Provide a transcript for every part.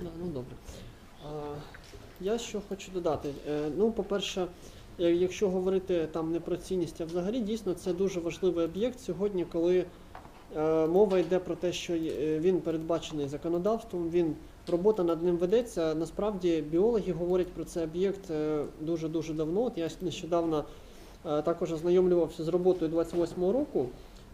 Да, ну добре. Я що хочу додати. Е, ну, по-перше, якщо говорити там не про цінність, а взагалі дійсно це дуже важливий об'єкт сьогодні, коли е, мова йде про те, що е, він передбачений законодавством, він робота над ним ведеться. Насправді біологи говорять про цей об'єкт дуже-дуже давно. От я нещодавно також ознайомлювався з роботою 28-го року.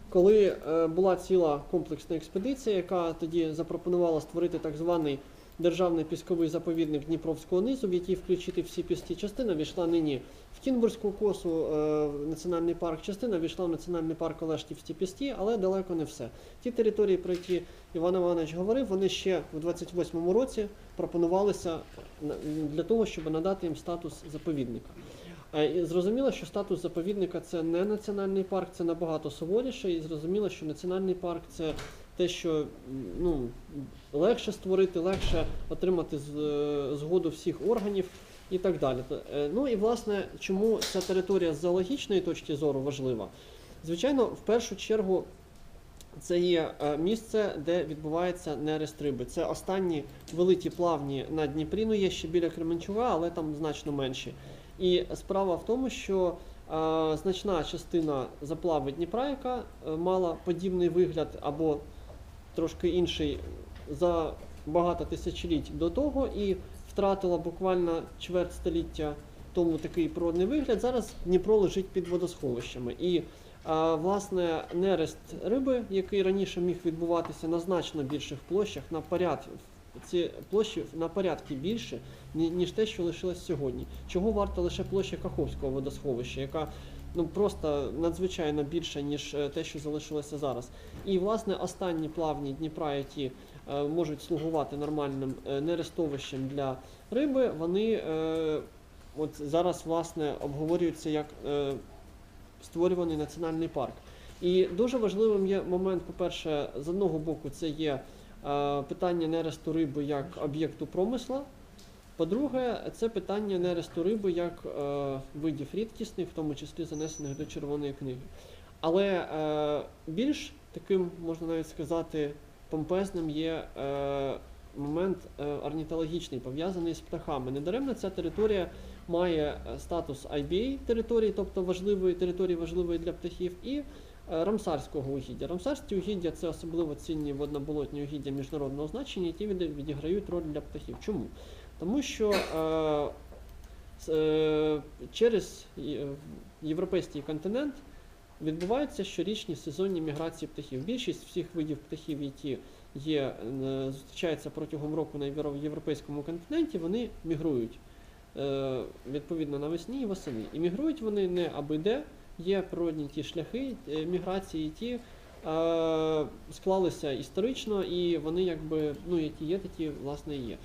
Коли е, була ціла комплексна експедиція, яка тоді запропонувала створити так званий державний пісковий заповідник Дніпровського низу, в який включити всі пісті, частина війшла нині в Кінбурзьку косу, е, в національний парк, частина війшла в національний парк Олешківські пісті, але далеко не все. Ті території, про які Іван Іванович говорив, вони ще в 28-му році пропонувалися для того, щоб надати їм статус заповідника. Е, І зрозуміло, що статус заповідника це не національний парк, це набагато суворіше, і зрозуміло, що національний парк це те, що ну, легше створити, легше отримати е, згоду всіх органів і так далі. Е, Ну і власне, чому ця територія з зоологічної точки зору важлива? Звичайно, в першу чергу. Це є місце, де відбувається нерест риби. Це останні великі плавні на Дніпрі, ну є ще біля Кременчуга, але там значно менші. І справа в тому, що е, значна частина заплави Дніпра, яка е, мала подібний вигляд або трошки інший за багато тисячоліть до того, і втратила буквально чверть століття тому такий природний вигляд. Зараз Дніпро лежить під водосховищами. І а, власне нерест риби, який раніше міг відбуватися на значно більших площах, на поряд ці площі на порядки більше, ніж те, що лишилось сьогодні. Чого варта лише площа Каховського водосховища, яка ну просто надзвичайно більша, ніж е, те, що залишилося зараз. І власне останні плавні Дніпра, які е, можуть слугувати нормальним е, нерестовищем для риби, вони е, от зараз власне обговорюються як е, створюваний національний парк. І дуже важливим є момент, по-перше, з одного боку, це є питання нересту риби як об'єкту промисла. По-друге, це питання нересту риби як е, видів рідкісних, в тому числі занесених до червоної книги. Але е, більш таким, можна навіть сказати, помпезним є е, момент е, орнітологічний, пов'язаний з птахами. Недаремно ця територія має е, статус IBA території, тобто важливої території важливої для птахів, і е, рамсарського угіддя. Рамсарські угіддя це особливо цінні водноболотні угіддя міжнародного значення, які відіграють роль для птахів. Чому? Тому що е, е, через європейський континент відбуваються щорічні сезонні міграції птахів. Більшість всіх видів птахів, які є, е, зустрічаються протягом року на європейському континенті, вони мігрують е, відповідно навесні і восени. І мігрують вони не аби де, є природні ті шляхи е, міграції, ті е, склалися історично, і вони якби, ну, які є, такі власне і є.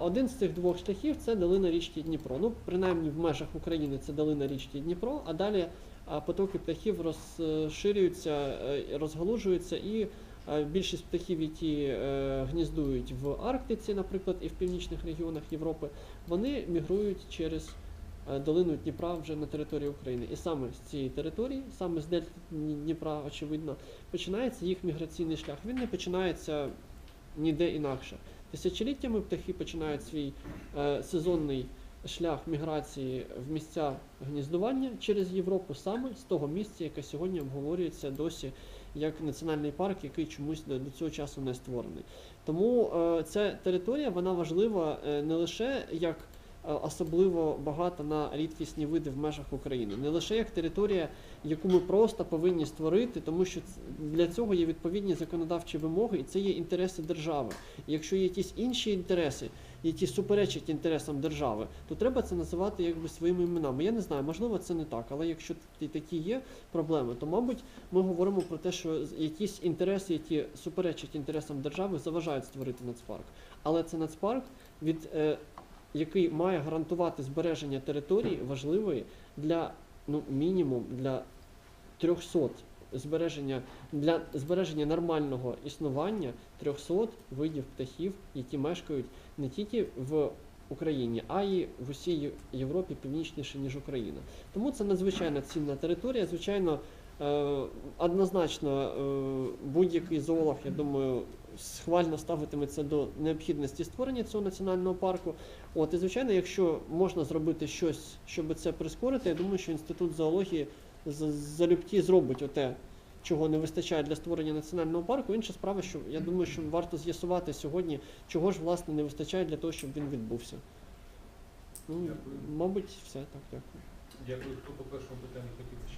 Один з цих двох шляхів це долина річки Дніпро. Ну, принаймні в межах України це долина річки Дніпро, а далі потоки птахів розширюються, е, розгалужуються, і е, більшість птахів, які гніздують в Арктиці, наприклад, і в північних регіонах Європи, вони мігрують через долину Дніпра вже на території України. І саме з цієї території, саме з дельти Дніпра, очевидно, починається їх міграційний шлях. Він не починається ніде інакше. Тисячоліттями птахи починають свій е, сезонний шлях міграції в місця гніздування через Європу саме з того місця, яке сьогодні обговорюється досі як національний парк, який чомусь до, до цього часу не створений. Тому е, ця територія вона важлива е, не лише як е, особливо багата на рідкісні види в межах України, не лише як територія, яку ми просто повинні створити, тому що для цього є відповідні законодавчі вимоги, і це є інтереси держави. І якщо є якісь інші інтереси, які суперечать інтересам держави, то треба це називати якби своїми іменами. Я не знаю, можливо, це не так, але якщо такі є проблеми, то мабуть ми говоримо про те, що якісь інтереси, які суперечать інтересам держави, заважають створити нацпарк. Але це нацпарк, від е, який має гарантувати збереження території важливої для ну мінімум для 300 збереження для збереження нормального існування 300 видів птахів, які мешкають не тільки в Україні, а й в усій Європі північніше, ніж Україна. Тому це надзвичайно цінна територія. Звичайно, Е, Однозначно, е, будь-який зоолог, я думаю, схвально ставитиметься до необхідності створення цього національного парку. От, і звичайно, якщо можна зробити щось, щоб це прискорити, я думаю, що інститут зоології залюбки зробить оте, чого не вистачає для створення національного парку. Інша справа, що я думаю, що варто з'ясувати сьогодні, чого ж власне не вистачає для того, щоб він відбувся. Ну, Дякую. мабуть, все так, дякую. Дякую. Хто по першому питанню хотів ще